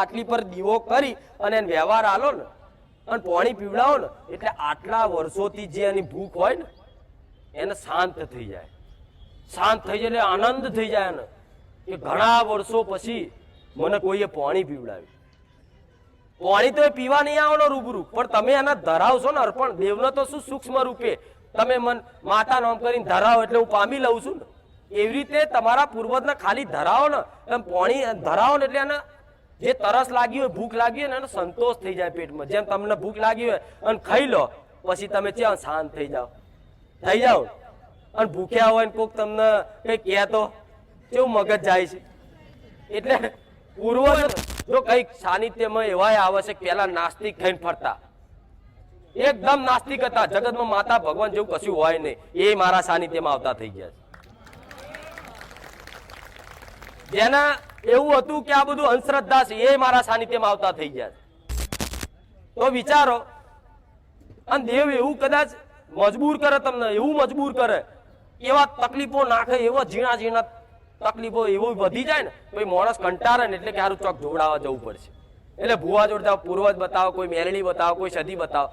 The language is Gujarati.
આટલી પર દીવો કરી અને વ્યવહાર આલો ને, અને પાણી પીવડાવો ને, એટલે આટલા વર્ષોથી જે એની ભૂખ હોય ને, એને શાંત થઈ જાય. શાંત થઈ જાય એટલે આનંદ થઈ જાય ને કે ઘણા વર્ષો પછી મને કોઈએ પાણી પીવડાવ્યું. પાણી તો એ પીવા નહીં આવવાનો રૂબરૂ, પણ તમે એને ધરાવશો ને અર્પણ. દેવનો તો શું સૂક્ષ્મ રૂપે તમે મન માતા નામ કરીને ધરાવો એટલે હું પામી લઉં છું ને. એવી રીતે તમારા પૂર્વજને ખાલી ધરાવો ને, એમ પાણી ધરાવો ને એટલે એને જે તરસ લાગી હોય, ભૂખ લાગી હોય ને, એનો સંતોષ થઈ જાય પેટમાં. જેમ તમને ભૂખ લાગી હોય, અને ખાઈ લો, પછી તમે ત્યાં શાંત થઈ જાઓ. થઈ જાઓ. અને ભૂખ્યા હોય ને કોઈક તમને કઈ કહે તો, કેવું મગજ જાય છે? એટલે પૂર્વજ જો કંઈક સાનિધ્યમાં એવા આવે છે પેલા નાસ્તિક થઈને ફરતા. એકદમ નાસ્તિક હતા. જગતમાં માતા ભગવાન જેવું કશું હોય નહીં. એ મારા સાનિધ્યમાં આવતા થઈ ગયા છે. જેના એવું હતું કે આ બધું અંધશ્રદ્ધા છે, એ મારા સાનિધ્યમાં આવતા થઈ ગયા તો વિચારો, અને દેવ એવું કદાચ મજબૂર કરે તમને, એવું મજબૂર કરે, એવા તકલીફો નાખે, એવા ઝીણા ઝીણા તકલીફો એવું વધી જાય ને, તો માણસ કંટાળે ને એટલે કે સારું ચોક જોડાવા જવું પડશે. એટલે ભુવા જોડતા પૂર્વજ બતાવો, કોઈ મેલડી બતાવો, કોઈ સદી બતાવો.